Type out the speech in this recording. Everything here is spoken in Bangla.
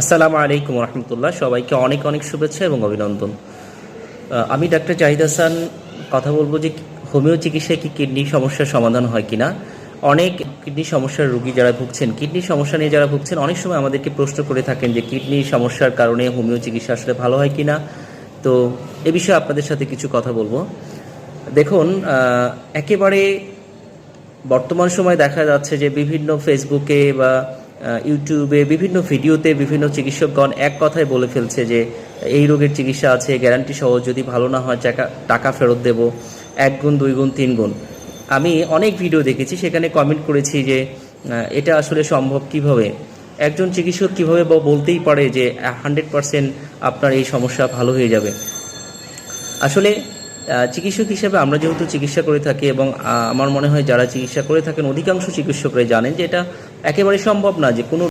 আসসালামু আলাইকুম রহমতুল্লাহ সবাইকে অনেক অনেক শুভেচ্ছা এবং অভিনন্দন। আমি ডাক্তার জাহিদ হাসান কথা বলব যে হোমিও চিকিৎসায় কি কিডনি সমস্যার সমাধান হয় কি না অনেক কিডনি সমস্যার রুগী যারা ভুগছেন, কিডনি সমস্যা নিয়ে যারা ভুগছেন, অনেক সময় আমাদেরকে প্রশ্ন করে থাকেন যে কিডনি সমস্যার কারণে হোমিও চিকিৎসা আসলে ভালো হয় কি না তো এ বিষয়ে আপনাদের সাথে কিছু কথা বলব। দেখুন একেবারে বর্তমান সময় দেখা যাচ্ছে যে বিভিন্ন ফেসবুকে বা ইউটিউবে বিভিন্ন ভিডিওতে বিভিন্ন চিকিৎসকগণ এক কথায় বলে ফেলছে যে, এই রোগের চিকিৎসা আছে গ্যারান্টি সহ যদি ভালো না হয় টাকা ফেরত দেব। এক গুণ, দুই গুণ, তিন গুণ। আমি অনেক ভিডিও দেখেছি, সেখানে কমেন্ট করেছি যে এটা আসলে সম্ভব কীভাবে? একজন চিকিৎসক কীভাবে বলতেই পারে যে হান্ড্রেড পারসেন্ট আপনার এই সমস্যা ভালো হয়ে যাবে? আসলে চিকিৎসক হিসেবে আমরা যেহেতু চিকিৎসা করে থাকি এবং আমার মনে হয় যারা চিকিৎসা করে থাকেন, অধিকাংশ চিকিৎসকরাই জানেন যে এটা একেবারে সম্ভব না যে কোনো